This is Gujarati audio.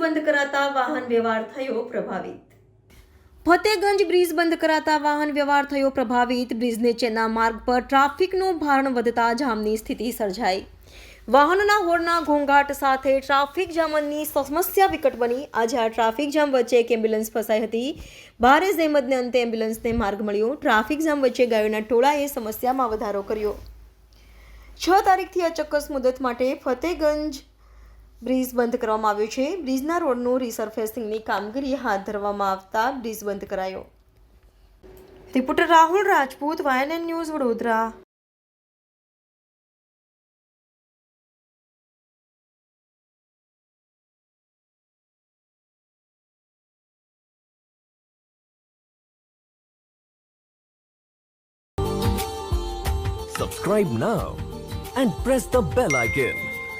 બંધ કરાતા વાહન વ્યવહાર થયો પ્રભાવિત. ફતેગંજ બ્રિજ બંધ કરાતા વાહન વ્યવહાર થયો પ્રભાવિત. બ્રિજ નીચેના માર્ગ પર ટ્રાફિકનું ભારણ વધતા જામની સ્થિતિ સર્જાઈ. વાહનોના હોર્નના ઘોંઘાટ સાથે ટ્રાફિક જામની સમસ્યા વિકટ બની. આજે આ ટ્રાફિક જામ વચ્ચે એક એમ્બ્યુલન્સ ફસાઈ હતી. ભારે જહેમતને અંતે એમ્બ્યુલન્સને માર્ગ મળ્યો. ટ્રાફિક જામ વચ્ચે ગાયોના ટોળાએ સમસ્યામાં વધારો કર્યો. છ તારીખથી આ ચોક્કસ મુદત માટે ફતેગંજ બ્રિજ બંધ કરવામાં આવ્યો છે. બ્રિજના રોડનું રિસર્ફેસિંગની કામગીરી હાથ ધરવામાં આવતા બ્રિજ બંધ કરાયો. Reporter Rahul Rajput YNN news Vadodara. Subscribe now and press the bell icon.